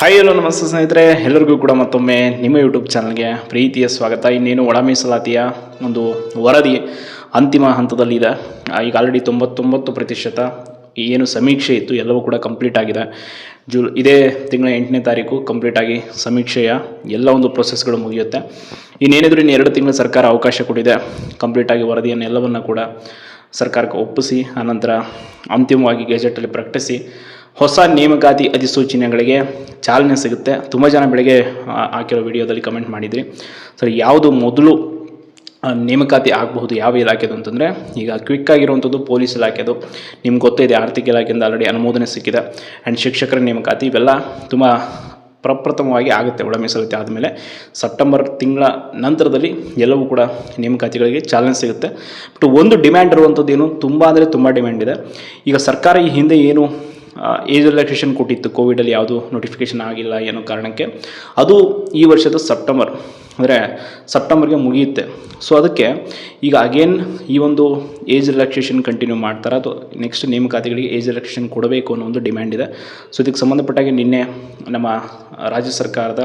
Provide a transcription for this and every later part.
Hi hello ನಮಸ್ತೆ ಸ್ನೇಹಿತರೆ ಎಲ್ಲರಿಗೂ ಕೂಡ ಮತ್ತೊಮ್ಮೆ ನಿಮ್ಮ ಯೂಟ್ಯೂಬ್ ಚಾನಲ್ಗೆ ಪ್ರೀತಿಯ ಸ್ವಾಗತ. ಇನ್ನೇನು ಒಳ ಮೀಸಲಾತಿಯ ಒಂದು ವರದಿ ಅಂತಿಮ ಹಂತದಲ್ಲಿದೆ ಈಗ ಆಲ್ರೆಡಿ ತೊಂಬತ್ತೊಂಬತ್ತು ಪ್ರತಿಶತ ಏನು ಸಮೀಕ್ಷೆ ಇತ್ತು, ಎಲ್ಲವೂ ಕೂಡ ಕಂಪ್ಲೀಟ್ ಆಗಿದೆ. ಜೂ ಇದೇ ತಿಂಗಳ ಎಂಟನೇ ತಾರೀಕು ಕಂಪ್ಲೀಟಾಗಿ ಸಮೀಕ್ಷೆಯ ಎಲ್ಲ ಒಂದು ಪ್ರೊಸೆಸ್ಗಳು ಮುಗಿಯುತ್ತೆ. ಇನ್ನೇನಿದ್ರು ಇನ್ನು ಎರಡು ತಿಂಗಳು ಸರ್ಕಾರ ಅವಕಾಶ ಕೊಟ್ಟಿದೆ. ಕಂಪ್ಲೀಟಾಗಿ ವರದಿಯನ್ನು ಎಲ್ಲವನ್ನು ಕೂಡ ಸರ್ಕಾರಕ್ಕೆ ಒಪ್ಪಿಸಿ, ಆನಂತರ ಅಂತಿಮವಾಗಿ ಗೆಜೆಟಲ್ಲಿ ಪ್ರಕಟಿಸಿ ಹೊಸ ನೇಮಕಾತಿ ಅಧಿಸೂಚನೆಗಳಿಗೆ ಚಾಲನೆ ಸಿಗುತ್ತೆ. ತುಂಬ ಜನ ಬೆಳಗ್ಗೆ ಹಾಕಿರೋ ವಿಡಿಯೋದಲ್ಲಿ ಕಮೆಂಟ್ ಮಾಡಿದ್ರಿ. ಸರ್ ಯಾವುದು ಮೊದಲು ನೇಮಕಾತಿ ಆಗಬಹುದು ಯಾವ ಇಲಾಖೆದು ಅಂತಂದರೆ, ಈಗ ಕ್ವಿಕ್ ಆಗಿರುವಂಥದ್ದು ಪೊಲೀಸ್ ಇಲಾಖೆದು. ನಿಮ್ಗೆ ಗೊತ್ತಿದೆ, ಆರ್ಥಿಕ ಇಲಾಖೆಯಿಂದ ಆಲ್ರೆಡಿ ಅನುಮೋದನೆ ಸಿಕ್ಕಿದೆ. ಆ್ಯಂಡ್ ಶಿಕ್ಷಕರ ನೇಮಕಾತಿ ಇವೆಲ್ಲ ತುಂಬ ಪ್ರಪ್ರಥಮವಾಗಿ ಆಗುತ್ತೆ ಒಳ ಮೀಸಲಾತಿ ಆದಮೇಲೆ. ಸೆಪ್ಟೆಂಬರ್ ತಿಂಗಳ ನಂತರದಲ್ಲಿ ಎಲ್ಲವೂ ಕೂಡ ನೇಮಕಾತಿಗಳಿಗೆ ಚಾಲನೆ ಸಿಗುತ್ತೆ. ಬಟ್ ಒಂದು ಡಿಮ್ಯಾಂಡ್ ಇರುವಂಥದ್ದು ಏನು? ತುಂಬ ಅಂದರೆ ತುಂಬ ಡಿಮ್ಯಾಂಡ್ ಇದೆ. ಈಗ ಸರ್ಕಾರ ಈ ಹಿಂದೆ ಏನು ಏಜ್ ರಿಲ್ಯಾಕ್ಸೇಷನ್ ಕೊಟ್ಟಿತ್ತು. ಕೋವಿಡಲ್ಲಿ ಯಾವುದು ನೋಟಿಫಿಕೇಷನ್ ಆಗಿಲ್ಲ ಏನೋ ಕಾರಣಕ್ಕೆ. ಅದು ಈ ವರ್ಷದ ಸೆಪ್ಟೆಂಬರ್ ಅಂದರೆ ಸೆಪ್ಟೆಂಬರ್ಗೆ ಮುಗಿಯುತ್ತೆ. ಸೊ ಅದಕ್ಕೆ ಈಗ ಅಗೇನ್ ಈ ಒಂದು ಏಜ್ ರಿಲ್ಯಾಕ್ಸೇಷನ್ ಕಂಟಿನ್ಯೂ ಮಾಡ್ತಾರೆ? ಅದು ನೆಕ್ಸ್ಟ್ ನೇಮಕಾತಿಗಳಿಗೆ ಏಜ್ ರಿಲ್ಯಾಕ್ಸೇಷನ್ ಕೊಡಬೇಕು ಅನ್ನೋ ಒಂದು ಡಿಮ್ಯಾಂಡ್ ಇದೆ. ಸೊ ಇದಕ್ಕೆ ಸಂಬಂಧಪಟ್ಟಾಗೆ ನಿನ್ನೆ ನಮ್ಮ ರಾಜ್ಯ ಸರ್ಕಾರದ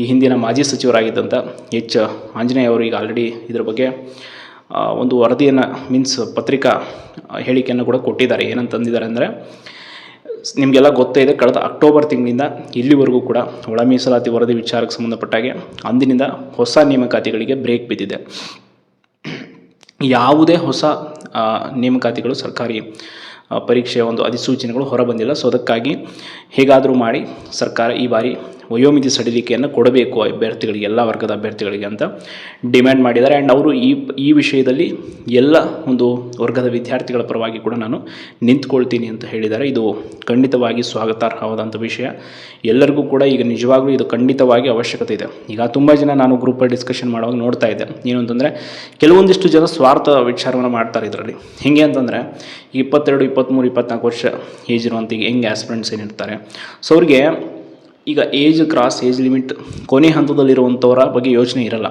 ಈ ಹಿಂದಿನ ಮಾಜಿ ಸಚಿವರಾಗಿದ್ದಂಥ ಎಚ್ ಆಂಜನೇಯ ಅವರು ಈಗ ಆಲ್ರೆಡಿ ಇದ್ರ ಬಗ್ಗೆ ಒಂದು ವರದಿಯನ್ನು ಮೀನ್ಸ್ ಪತ್ರಿಕಾ ಹೇಳಿಕೆಯನ್ನು ಕೂಡ ಕೊಟ್ಟಿದ್ದಾರೆ. ಏನಂತಂದಿದ್ದಾರೆ ಅಂದರೆ ನಿಮಗೆಲ್ಲ ಗೊತ್ತೇ ಇದೆ, ಕಳೆದ ಅಕ್ಟೋಬರ್ ತಿಂಗಳಿಂದ ಇಲ್ಲಿವರೆಗೂ ಕೂಡ ಒಳ ಮೀಸಲಾತಿ ವರದಿ ವಿಚಾರಕ್ಕೆ ಸಂಬಂಧಪಟ್ಟಾಗೆ ಅಂದಿನಿಂದ ಹೊಸ ನೇಮಕಾತಿಗಳಿಗೆ ಬ್ರೇಕ್ ಬಿದ್ದಿದೆ. ಯಾವುದೇ ಹೊಸ ನೇಮಕಾತಿಗಳು ಸರ್ಕಾರಿ ಪರೀಕ್ಷೆಯ ಒಂದು ಅಧಿಸೂಚನೆಗಳು ಹೊರಬಂದಿಲ್ಲ. ಸೊ ಅದಕ್ಕಾಗಿ ಹೇಗಾದರೂ ಮಾಡಿ ಸರ್ಕಾರ ಈ ಬಾರಿ ವಯೋಮಿತಿ ಸಡಿಲಿಕೆಯನ್ನು ಕೊಡಬೇಕು ಅಭ್ಯರ್ಥಿಗಳಿಗೆ, ಎಲ್ಲ ವರ್ಗದ ಅಭ್ಯರ್ಥಿಗಳಿಗೆ ಅಂತ ಡಿಮ್ಯಾಂಡ್ ಮಾಡಿದ್ದಾರೆ. ಆ್ಯಂಡ್ ಅವರು ಈ ಈ ವಿಷಯದಲ್ಲಿ ಎಲ್ಲ ಒಂದು ವರ್ಗದ ವಿದ್ಯಾರ್ಥಿಗಳ ಪರವಾಗಿ ಕೂಡ ನಾನು ನಿಂತ್ಕೊಳ್ತೀನಿ ಅಂತ ಹೇಳಿದ್ದಾರೆ. ಇದು ಖಂಡಿತವಾಗಿ ಸ್ವಾಗತಾರ್ಹವಾದಂಥ ವಿಷಯ. ಎಲ್ಲರಿಗೂ ಕೂಡ ಈಗ ನಿಜವಾಗ್ಲೂ ಇದು ಖಂಡಿತವಾಗಿ ಅವಶ್ಯಕತೆ ಇದೆ. ಈಗ ತುಂಬ ಜನ ನಾನು ಗ್ರೂಪಲ್ಲಿ ಡಿಸ್ಕಷನ್ ಮಾಡುವಾಗ ನೋಡ್ತಾ ಇದ್ದೆ. ಏನು ಅಂತಂದರೆ, ಕೆಲವೊಂದಿಷ್ಟು ಜನ ಸ್ವಾರ್ಥ ವಿಚಾರವನ್ನು ಮಾಡ್ತಾರೆ ಇದರಲ್ಲಿ. ಹೇಗೆ ಅಂತಂದರೆ, ಇಪ್ಪತ್ತೆರಡು, ಇಪ್ಪತ್ತ್ಮೂರು, ಇಪ್ಪತ್ನಾಲ್ಕು ವರ್ಷ ಏಜ್ ಇರುವಂಥ ಈಗ ಹೆಂಗೆ ಆಸ್ಪಿರೆಂಟ್ಸ್ ಏನಿರ್ತಾರೆ. ಸೊ ಅವ್ರಿಗೆ ಈಗ ಏಜ್ ಕ್ರಾಸ್ ಏಜ್ ಲಿಮಿಟ್ ಕೊನೆ ಹಂತದಲ್ಲಿರುವಂಥವರ ಬಗ್ಗೆ ಯೋಚನೆ ಇರಲ್ಲ.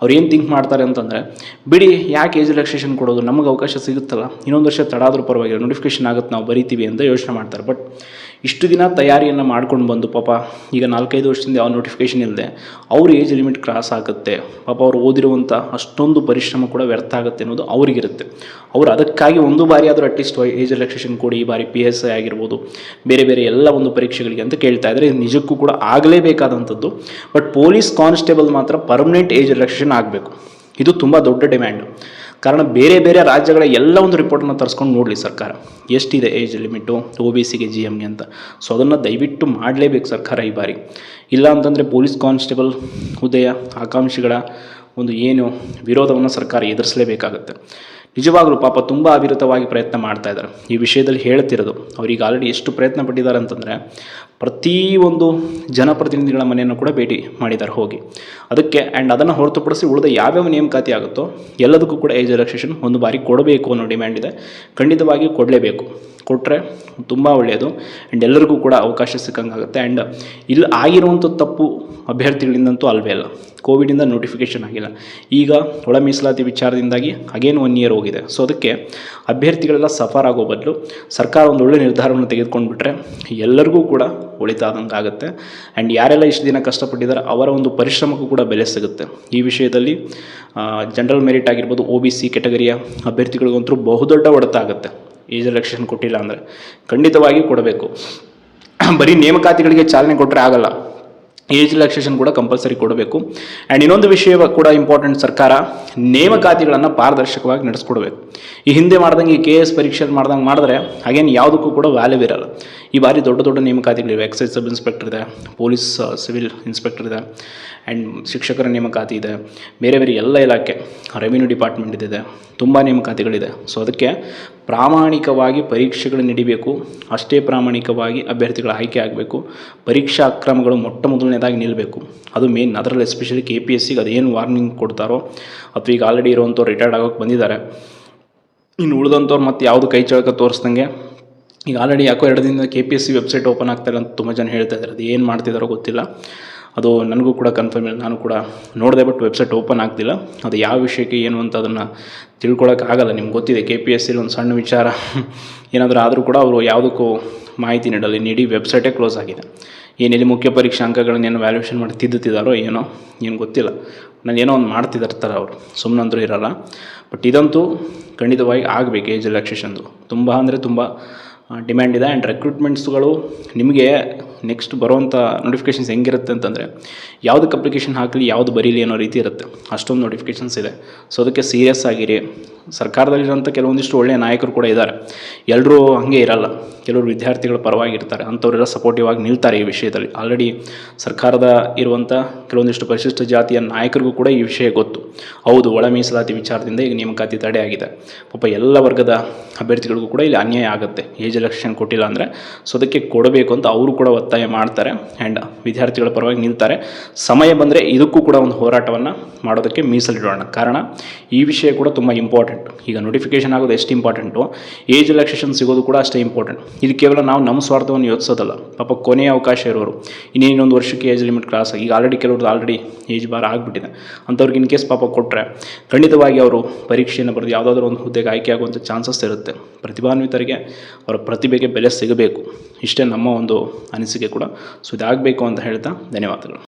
ಅವ್ರು ಏನು ಥಿಂಕ್ ಮಾಡ್ತಾರೆ ಅಂತಂದರೆ, ಬಿಡಿ ಯಾಕೆ ಏಜ್ ರಿಲ್ಯಾಕ್ಸೇಷನ್ ಕೊಡೋದು? ನಮಗೆ ಅವಕಾಶ ಸಿಗುತ್ತಲ್ಲ. ಇನ್ನೊಂದು ವರ್ಷ ತಡಾದರೂ ಪರವಾಗಿಲ್ಲ. ನೋಟಿಫಿಕೇಷನ್ ಆಗುತ್ತೆ ನಾವು ಬರಿತೀವಿ ಅಂತ ಯೋಚನೆ ಮಾಡ್ತಾರೆ. ಬಟ್ ಇಷ್ಟು ದಿನ ತಯಾರಿಯನ್ನು ಮಾಡ್ಕೊಂಡು ಬಂದು ಪಾಪ, ಈಗ ನಾಲ್ಕೈದು ವರ್ಷದಿಂದ ಯಾವ ನೋಟಿಫಿಕೇಷನ್ ಇಲ್ಲದೆ ಅವ್ರ ಏಜ್ ಲಿಮಿಟ್ ಕ್ರಾಸ್ ಆಗುತ್ತೆ. ಪಾಪ ಅವ್ರು ಓದಿರುವಂಥ ಅಷ್ಟೊಂದು ಪರಿಶ್ರಮ ಕೂಡ ವ್ಯರ್ಥ ಆಗುತ್ತೆ ಅನ್ನೋದು ಅವರಿಗಿರುತ್ತೆ. ಅವರು ಅದಕ್ಕಾಗಿ ಒಂದು ಬಾರಿ ಆದರೂ ಅಟ್ಲೀಸ್ಟ್ ಏಜ್ ರಿಲ್ಯಾಕ್ಸೇಷನ್ ಕೊಡಿ, ಈ ಬಾರಿ ಪಿ ಎಸ್ ಐ ಆಗಿರ್ಬೋದು, ಬೇರೆ ಬೇರೆ ಎಲ್ಲ ಒಂದು ಪರೀಕ್ಷೆಗಳಿಗೆ ಅಂತ ಕೇಳ್ತಾ ಇದ್ದಾರೆ ಇದು ನಿಜಕ್ಕೂ ಕೂಡ ಆಗಲೇಬೇಕಾದಂಥದ್ದು. ಬಟ್ ಪೊಲೀಸ್ ಕಾನ್ಸ್ಟೇಬಲ್ ಮಾತ್ರ ಪರ್ಮನೆಂಟ್ ಏಜ್ ರಿಲ್ಯಾಕ್ಸೇಷನ್ ಆಗಬೇಕು. ಇದು ತುಂಬ ದೊಡ್ಡ ಡಿಮ್ಯಾಂಡು ಕಾರಣ ಬೇರೆ ಬೇರೆ ರಾಜ್ಯಗಳ ಎಲ್ಲ ಒಂದು ರಿಪೋರ್ಟನ್ನು ತರಿಸ್ಕೊಂಡು ನೋಡಲಿ ಸರ್ಕಾರ. ಎಷ್ಟಿದೆ ಏಜ್ ಲಿಮಿಟು ಒ ಬಿ ಸಿಗೆ ಜಿ ಎಮ್ಗೆ ಅಂತ. ಸೊ ಅದನ್ನು ದಯವಿಟ್ಟು ಮಾಡಲೇಬೇಕು ಸರ್ಕಾರ ಈ ಬಾರಿ. ಇಲ್ಲ ಅಂತಂದರೆ ಪೊಲೀಸ್ ಕಾನ್ಸ್ಟೇಬಲ್ ಹುದ್ದೆಯ ಆಕಾಂಕ್ಷಿಗಳ ಒಂದು ಏನು ವಿರೋಧವನ್ನು ಸರ್ಕಾರ ಎದುರಿಸಲೇಬೇಕಾಗುತ್ತೆ. ನಿಜವಾಗಲೂ ಪಾಪ ತುಂಬ ಅವಿರತವಾಗಿ ಪ್ರಯತ್ನ ಮಾಡ್ತಾ ಇದ್ದಾರೆ. ಈ ವಿಷಯದಲ್ಲಿ ಹೇಳ್ತಿರೋದು ಅವ್ರಿಗೆ ಆಲ್ರೆಡಿ ಎಷ್ಟು ಪ್ರಯತ್ನ ಪಟ್ಟಿದ್ದಾರೆ ಅಂತಂದರೆ ಪ್ರತಿಯೊಂದು ಜನಪ್ರತಿನಿಧಿಗಳ ಮನೆಯನ್ನು ಕೂಡ ಭೇಟಿ ಮಾಡಿದ್ದಾರೆ ಹೋಗಿ. ಅದಕ್ಕೆ ಆ್ಯಂಡ್ ಅದನ್ನು ಹೊರತುಪಡಿಸಿ ಉಳಿದ ಯಾವ್ಯಾವ ನೇಮಕಾತಿ ಆಗುತ್ತೋ ಎಲ್ಲದಕ್ಕೂ ಕೂಡ ಏಜ್ ರಿಲ್ಯಾಕ್ಸೇಷನ್ ಒಂದು ಬಾರಿ ಕೊಡಬೇಕು ಅನ್ನೋ ಡಿಮ್ಯಾಂಡ್ ಇದೆ. ಖಂಡಿತವಾಗಿ ಕೊಡಲೇಬೇಕು. ಕೊಟ್ಟರೆ ತುಂಬ ಒಳ್ಳೆಯದು. ಆ್ಯಂಡ್ ಎಲ್ಲರಿಗೂ ಕೂಡ ಅವಕಾಶ ಸಿಕ್ಕಂಗಾಗುತ್ತೆ. ಆ್ಯಂಡ್ ಇಲ್ಲಿ ಆಗಿರುವಂಥ ತಪ್ಪು ಅಭ್ಯರ್ಥಿಗಳಿಂದಂತೂ ಅಲ್ವೇ ಅಲ್ಲ. ಕೋವಿಡಿಂದ ನೋಟಿಫಿಕೇಷನ್ ಆಗಿಲ್ಲ. ಈಗ ಒಳ ಮೀಸಲಾತಿ ವಿಚಾರದಿಂದಾಗಿ ಅಗೇನ್ ಒನ್ ಇಯರ್ ಹೋಗಿದೆ. ಸೊ ಅದಕ್ಕೆ ಅಭ್ಯರ್ಥಿಗಳೆಲ್ಲ ಸಫರ್ ಆಗೋ ಬದಲು ಸರ್ಕಾರ ಒಂದು ಒಳ್ಳೆ ನಿರ್ಧಾರವನ್ನು ತೆಗೆದುಕೊಂಡ್ಬಿಟ್ರೆ ಎಲ್ಲರಿಗೂ ಕೂಡ ಒಳಿತಾದಂಗೆ ಆಗುತ್ತೆ ಆ್ಯಂಡ್ ಯಾರೆಲ್ಲ ಇಷ್ಟು ದಿನ ಕಷ್ಟಪಟ್ಟಿದ್ದಾರೆ ಅವರ ಒಂದು ಪರಿಶ್ರಮಕ್ಕೂ ಕೂಡ ಬೆಲೆ ಸಿಗುತ್ತೆ. ಈ ವಿಷಯದಲ್ಲಿ ಜನರಲ್ ಮೆರಿಟ್ ಆಗಿರ್ಬೋದು ಒ ಬಿ ಸಿ ಕೆಟಗರಿಯ ಅಭ್ಯರ್ಥಿಗಳಿಗಂತೂ ಬಹುದೊಡ್ಡ ಒಡೆತ ಆಗುತ್ತೆ. ರಿಲ್ಯಾಕ್ಸೇಷನ್ ಕೊಟ್ಟಿಲ್ಲ ಅಂದರೆ ಖಂಡಿತವಾಗಿ ಕೊಡಬೇಕು. ಬರೀ ನೇಮಕಾತಿಗಳಿಗೆ ಚಾಲನೆ ಕೊಟ್ಟರೆ ಆಗಲ್ಲ. ಏಜ್ ರಿಲ್ಯಾಕ್ಸೇಷನ್ ಕೂಡ ಕಂಪಲ್ಸರಿ ಕೊಡಬೇಕು. ಆ್ಯಂಡ್ ಇನ್ನೊಂದು ವಿಷಯ ಕೂಡ ಇಂಪಾರ್ಟೆಂಟ್ ಸರ್ಕಾರ ನೇಮಕಾತಿಗಳನ್ನು ಪಾರದರ್ಶಕವಾಗಿ ನಡೆಸ್ಕೊಡ್ಬೇಕು. ಈ ಹಿಂದೆ ಮಾಡ್ದಂಗೆ ಈ ಕೆ ಎಸ್ ಪರೀಕ್ಷೆ ಮಾಡ್ದಂಗೆ ಮಾಡಿದ್ರೆ ಹಾಗೇನು ಯಾವುದಕ್ಕೂ ಕೂಡ ವ್ಯಾಲ್ಯೂ ಇರಲ್ಲ. ಈ ಬಾರಿ ದೊಡ್ಡ ದೊಡ್ಡ ನೇಮಕಾತಿಗಳಿವೆ. ಎಕ್ಸೈಸ್ ಸಬ್ ಇನ್ಸ್ಪೆಕ್ಟರ್ ಇದೆ ಪೊಲೀಸ್ ಸಿವಿಲ್ ಇನ್ಸ್ಪೆಕ್ಟರ್ ಇದೆ ಆ್ಯಂಡ್ ಶಿಕ್ಷಕರ ನೇಮಕಾತಿ ಇದೆ. ಬೇರೆ ಬೇರೆ ಎಲ್ಲ ಇಲಾಖೆ ರೆವಿನ್ಯೂ ಡಿಪಾರ್ಟ್ಮೆಂಟ್ ಇದೆ, ತುಂಬ ನೇಮಕಾತಿಗಳಿದೆ. ಸೊ ಅದಕ್ಕೆ ಪ್ರಾಮಾಣಿಕವಾಗಿ ಪರೀಕ್ಷೆಗಳು ನಡಿಬೇಕು. ಅಷ್ಟೇ ಪ್ರಾಮಾಣಿಕವಾಗಿ ಅಭ್ಯರ್ಥಿಗಳ ಆಯ್ಕೆ ಆಗಬೇಕು. ಪರೀಕ್ಷಾ ಅಕ್ರಮಗಳು ಮೊಟ್ಟ ಮೊದಲನೇದಾಗಿ ನಿಲ್ಲಬೇಕು ಅದು ಮೇನ್ ಅದರಲ್ಲಿ ಎಸ್ಪೆಷಲಿ ಕೆ ಪಿ ಎಸ್ ಸಿಗೆ ಅದೇನು ವಾರ್ನಿಂಗ್ ಕೊಡ್ತಾರೋ, ಅಥವಾ ಈಗ ಆಲ್ರೆಡಿ ಇರೋವಂಥವ್ರು ರಿಟೈರ್ಡ್ ಆಗೋಕ್ಕೆ ಬಂದಿದ್ದಾರೆ, ಇನ್ನು ಉಳಿದಂಥವ್ರು ಮತ್ತೆ ಯಾವುದು ಕೈ ಚಳಕ ತೋರಿಸ್ದಂಗೆ, ಈಗ ಆಲ್ರೆಡಿ ಯಾಕೋ ಎರಡು ದಿನದಿಂದ K P S C website open ಆಗ್ತಾಯಿಲ್ಲ ಅಂತ ತುಂಬ ಜನ ಹೇಳ್ತಾ ಇದ್ದಾರೆ. ಅದು ಏನು ಮಾಡ್ತಿದ್ದಾರೋ ಗೊತ್ತಿಲ್ಲ. ಅದು ನನಗೂ ಕೂಡ ಕನ್ಫರ್ಮ್ ಇಲ್ಲ. ನಾನು ಕೂಡ ನೋಡಿದೆ ಬಟ್ ವೆಬ್ಸೈಟ್ ಓಪನ್ ಆಗ್ತಿಲ್ಲ. ಅದು ಯಾವ ವಿಷಯಕ್ಕೆ ಏನು ಅಂತ ಅದನ್ನು ತಿಳ್ಕೊಳಕ್ಕಾಗಲ್ಲ ನಿಮ್ಗೆ ಗೊತ್ತಿದೆ ಕೆ ಪಿ ಎಸ್ ಸಿಲಿ ಒಂದು ಸಣ್ಣ ವಿಚಾರ. ಏನಾದರೂ ಆದರೂ ಕೂಡ ಅವರು ಯಾವುದಕ್ಕೂ ಮಾಹಿತಿ ನೀಡಲ್ಲ. ನೀಡಿ ವೆಬ್ಸೈಟೇ ಕ್ಲೋಸ್ ಆಗಿದೆ. ಏನಿಲ್ಲಿ ಮುಖ್ಯ ಪರೀಕ್ಷಾ ಅಂಕಗಳನ್ನೇನು ವ್ಯಾಲ್ಯೂಷನ್ ಮಾಡಿ ತಿದ್ದುತ್ತಿದ್ದಾರೋ ಏನೋ, ಏನು ಗೊತ್ತಿಲ್ಲ. ನಾನು ಏನೋ ಒಂದು ಮಾಡ್ತಿದ್ದಿರ್ತಾರೆ ಅವರು. ಸುಮ್ಮನಂದ್ರೂ ಇರಲ್ಲ. ಬಟ್ ಇದಂತೂ ಖಂಡಿತವಾಗಿ ಆಗಬೇಕು ಏಜ್ ರಿಲ್ಯಾಕ್ಸೇಷನ್ದು ತುಂಬ ಅಂದರೆ ತುಂಬ ಡಿಮ್ಯಾಂಡ್ ಇದೆ. ಆ್ಯಂಡ್ ರೆಕ್ರೂಟ್ಮೆಂಟ್ಸ್ಗಳು ನಿಮಗೆ ನೆಕ್ಸ್ಟ್ ಬರುವಂಥ ನೋಟಿಫಿಕೇಷನ್ಸ್ ಹೆಂಗಿರುತ್ತೆ ಅಂತಂದರೆ ಯಾವುದಕ್ಕೆ ಅಪ್ಲಿಕೇಶನ್ ಹಾಕಲಿ, ಯಾವುದು ಬರೀಲಿ ಅನ್ನೋ ರೀತಿ ಇರುತ್ತೆ. ಅಷ್ಟೊಂದು ನೋಟಿಫಿಕೇಷನ್ಸ್ ಇದೆ. ಸೊ ಅದಕ್ಕೆ ಸೀರಿಯಸ್ ಆಗಿರಿ. ಸರ್ಕಾರದಲ್ಲಿರುವಂಥ ಕೆಲವೊಂದಿಷ್ಟು ಒಳ್ಳೆಯ ನಾಯಕರು ಕೂಡ ಇದ್ದಾರೆ. ಎಲ್ಲರೂ ಹಾಗೆ ಇರಲ್ಲ. ಕೆಲವರು ವಿದ್ಯಾರ್ಥಿಗಳು ಪರವಾಗಿರ್ತಾರೆ. ಅಂಥವರೆಲ್ಲ ಸಪೋರ್ಟಿವ್ ಆಗಿ ನಿಲ್ತಾರೆ ಈ ವಿಷಯದಲ್ಲಿ. ಆಲ್ರೆಡಿ ಸರ್ಕಾರದ ಇರುವಂಥ ಕೆಲವೊಂದಿಷ್ಟು ಪರಿಶಿಷ್ಟ ಜಾತಿಯ ನಾಯಕರಿಗೂ ಕೂಡ ಈ ವಿಷಯ ಗೊತ್ತು. ಹೌದು, ಒಳ ಮೀಸಲಾತಿ ವಿಚಾರದಿಂದ ಈಗ ನೇಮಕಾತಿ ತಡೆ ಆಗಿದೆ. ಪಾಪ ಎಲ್ಲ ವರ್ಗದ ಅಭ್ಯರ್ಥಿಗಳಿಗೂ ಕೂಡ ಇಲ್ಲಿ ಅನ್ಯಾಯ ಆಗುತ್ತೆ. ಏಜ್ ಎಲೆಕ್ಷನ್ ಕೊಟ್ಟಿಲ್ಲ ಅಂದರೆ. ಸೊ ಅದಕ್ಕೆ ಕೊಡಬೇಕು ಅಂತ ಅವರು ಕೂಡ ಒತ್ತಾಯ ಮಾಡ್ತಾರೆ ಆ್ಯಂಡ್ ವಿದ್ಯಾರ್ಥಿಗಳ ಪರವಾಗಿ ನಿಲ್ತಾರೆ. ಸಮಯ ಬಂದರೆ ಇದಕ್ಕೂ ಕೂಡ ಒಂದು ಹೋರಾಟವನ್ನು ಮಾಡೋದಕ್ಕೆ ಮೀಸಲಿಡೋಣ. ಕಾರಣ, ಈ ವಿಷಯ ಕೂಡ ತುಂಬ ಇಂಪಾರ್ಟೆಂಟ್ ಈಗ ನೋಟಿಫಿಕೇಷನ್ ಆಗೋದು ಎಷ್ಟು ಇಂಪಾರ್ಟೆಂಟು ಏಜ್ ರಿಲ್ಯಾಕ್ಸೇಷನ್ ಸಿಗೋದು ಕೂಡ ಅಷ್ಟೇ ಇಂಪಾರ್ಟೆಂಟ್ ಇದು ಕೇವಲ ನಾವು ನಮ್ಮ ಸ್ವಾರ್ಥವನ್ನು ಯೋಚಿಸೋದಲ್ಲ. ಪಾಪ ಕೊನೆಯ ಅವಕಾಶ ಇರೋರು. ಇನ್ನೇನೊಂದು ವರ್ಷಕ್ಕೆ ಏಜ್ ಲಿಮಿಟ್ ಕ್ರಾಸ್ ಆಗಿ, ಈಗ ಆಲ್ರೆಡಿ ಕೆಲವ್ರದ್ದು ಆಲ್ರೆಡಿ ಏಜ್ ಬಾರ್ ಆಗಿಬಿಟ್ಟಿದೆ. ಅಂಥವ್ರಿಗೆ ಇನ್ ಕೇಸ್ ಪಾಪ ಕೊಟ್ಟರೆ ಖಂಡಿತವಾಗಿ ಅವರು ಪರೀಕ್ಷೆಯನ್ನು ಬರೆದು ಯಾವುದಾದ್ರೂ ಒಂದು ಹುದ್ದೆಗೆ ಆಯ್ಕೆ ಆಗುವಂಥ ಚಾನ್ಸಸ್ ಇರುತ್ತೆ. ಪ್ರತಿಭಾನ್ವಿತರಿಗೆ ಅವರ ಪ್ರತಿಭೆಗೆ ಬೆಲೆ ಸಿಗಬೇಕು. ಇಷ್ಟೇ ನಮ್ಮ ಒಂದು ಅನಿಸಿಕೆ. ಕೂಡ ಸೊ ಇದಾಗಬೇಕು ಅಂತ ಹೇಳ್ತಾ ಧನ್ಯವಾದಗಳು.